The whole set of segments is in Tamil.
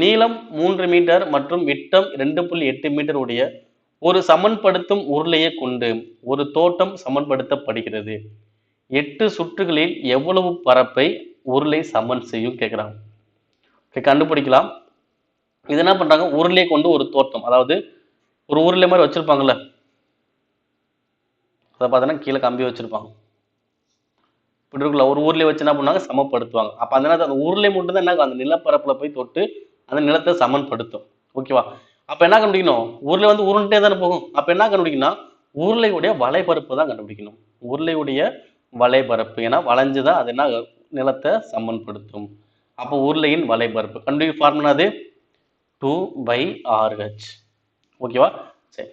நீளம் மூன்று மீட்டர் மற்றும் விட்டம் ரெண்டு புள்ளி எட்டு மீட்டர் உடைய ஒரு சமன்படுத்தும் உருளையை கொண்டு ஒரு தோட்டம் சமன்படுத்தப்படுகிறது. எட்டு சுற்றுகளில் எவ்வளவு பரப்பை உருளை சமன் செய்யும் கேட்குறாங்க ஓகே கண்டுபிடிக்கலாம். இது என்ன பண்றாங்க? உருளையை கொண்டு ஒரு தோட்டம் அதாவது ஒரு உருளை மாதிரி வச்சிருப்பாங்கல்ல. அதை பார்த்தோன்னா கீழே கம்பி வச்சிருப்பாங்க. இப்படி இருக்குல்ல ஒரு ஊர்லயே வச்சு என்ன பண்ணுவாங்க? சமப்படுத்துவாங்க. அப்ப அந்த நேரத்துல அந்த உருளை மட்டும் தான் என்ன அந்த நிலப்பரப்புல போய் தொட்டு அந்த நிலத்தை சமன்படுத்தும். ஓகேவா அப்ப என்ன கண்டுபிடிக்கணும்? உருளை வந்து உருண்டே தானே போகும். அப்ப என்ன கண்டுபிடிக்கணும்னா உருளையுடைய வலைபரப்பு தான் கண்டுபிடிக்கணும். உருளையுடைய வலைபரப்பு ஏன்னா வளைஞ்சுதான் அது என்ன நிலத்தை சமன்படுத்தும். அப்போ உருளையின் வலைபரப்பு கண்டுபிடி ஃபார்முலா அது? டூ பை ஆர்ஹெச் ஓகேவா சரி.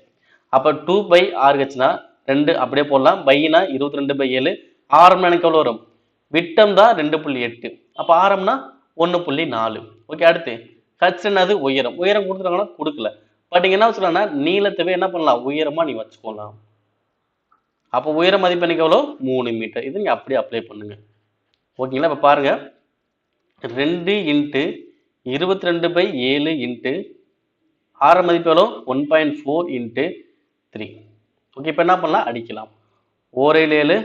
அப்போ டூ பை ஆர்ஹெச்னா ரெண்டு அப்படியே போடலாம். பைனா இருபத்தி ரெண்டு பை ஏழு. ஆரம்னா எனக்கு எவ்வளோ வரும்? விட்டம் தான் ரெண்டு புள்ளி எட்டு. அப்போ ஆரம்னா ஒன்று புள்ளி நாலு. ஓகே அடுத்து. ஹச் உயரம். உயரம் கொடுத்துருக்காங்கன்னா கொடுக்கல. பட் இங்க என்ன சொல்லலாம்னா நீளத்தவே என்ன பண்ணலாம்? உயரமா நீ வச்சுக்கோலாம். அப்போ உயர மதிப்பு எனக்கு எவ்வளோ மூணு மீட்டர். இது நீங்க அப்படியே அப்ளை பண்ணுங்க. ஓகேங்களா இப்போ பாருங்க. ரெண்டு இன்ட்டு இருபத்தி ரெண்டு பை ஏழு இன்ட்டு ஆர மதிப்பு எவ்வளோ one point four into three okay இப்போ என்ன பண்ணலாம்? அடிக்கலாம். ஓரேழு ஏழு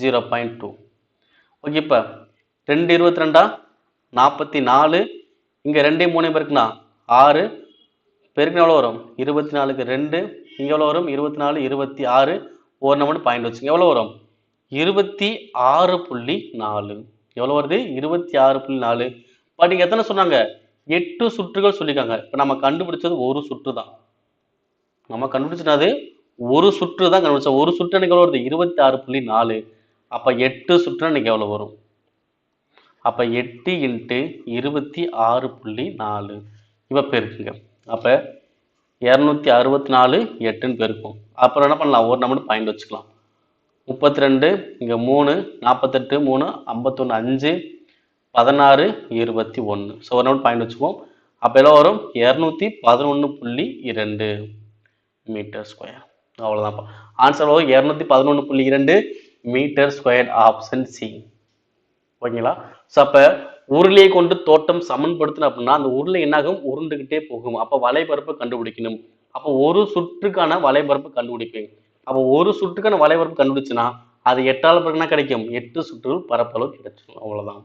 ஜீரோ பாயிண்ட் டூ ஓகே இப்போ ரெண்டு இருபத்தி ரெண்டா நாற்பத்தி நாலு இங்கே ரெண்டே மூணையும் பேருக்குண்ணா ஆறு. பெருக்குனா எவ்வளோ வரும்? இருபத்தி நாலுக்கு ரெண்டு. இங்கே எவ்வளோ வரும்? இருபத்தி நாலு இருபத்தி ஆறு ஒரு நம்பர் பாயிண்ட் வச்சுங்க. எவ்வளோ வரும்? இருபத்தி ஆறு புள்ளி நாலு. எவ்வளோ வருது? இருபத்தி ஆறு புள்ளி நாலு. பட் இங்கே எத்தனை சொன்னாங்க? எட்டு சுற்றுகள் சொல்லியிருக்காங்க. இப்போ நம்ம கண்டுபிடிச்சது ஒரு சுற்று தான். நம்ம கண்டுபிடிச்சது ஒரு சுற்று தான் கண்டுபிடிச்சோம். ஒரு சுற்று எனக்கு எவ்வளோ வருது? இருபத்தி ஆறு புள்ளி நாலு. அப்போ எட்டு சுற்று எனக்கு எவ்வளோ வரும்? அப்போ எட்டு இன்ட்டு இருபத்தி ஆறு புள்ளி நாலு. இப்போ பெருக்குங்க. அப்போ இரநூத்தி அறுபத்தி நாலு எட்டுன்னு பெருக்கும். அப்புறம் என்ன பண்ணலாம்? ஒரு நம்பர் பாயிண்ட் வச்சுக்கலாம். முப்பத்தி ரெண்டு இங்கே மூணு நாற்பத்தெட்டு மூணு ஐம்பத்தொன்று அஞ்சு பதினாறு இருபத்தி ஒன்று ஸோ ஒரு நம்பர் பாயிண்ட் வச்சுக்குவோம். அப்போ எல்லாம் வரும்? இரநூத்தி பதினொன்று புள்ளி இரண்டு மீட்டர் ஸ்கொயர். அவ்வளோதான்ப்பா ஆன்சர் வரும். இரநூத்தி பதினொன்று புள்ளி இரண்டு மீட்டர் ஸ்கொயர் ஆப்ஷன் சி. ஓகேங்களா? ஸோ அப்போ உருளையை கொண்டு தோட்டம் சமன்படுத்தணும் அப்படின்னா அந்த உருளை என்னாகும்? உருண்டுகிட்டே போகும். அப்போ வலைபரப்பு கண்டுபிடிக்கணும். அப்போ ஒரு சுற்றுக்கான வலைபரப்பு கண்டுபிடிப்பேன். அப்போ ஒரு சுற்றுக்கான வலைபரப்பு கண்டுபிடிச்சுன்னா அது எட்டால் பிறகுனா கிடைக்கும். எட்டு சுற்றுகள் பரப்பளவு கிடைச்சிடும். அவ்வளோதான்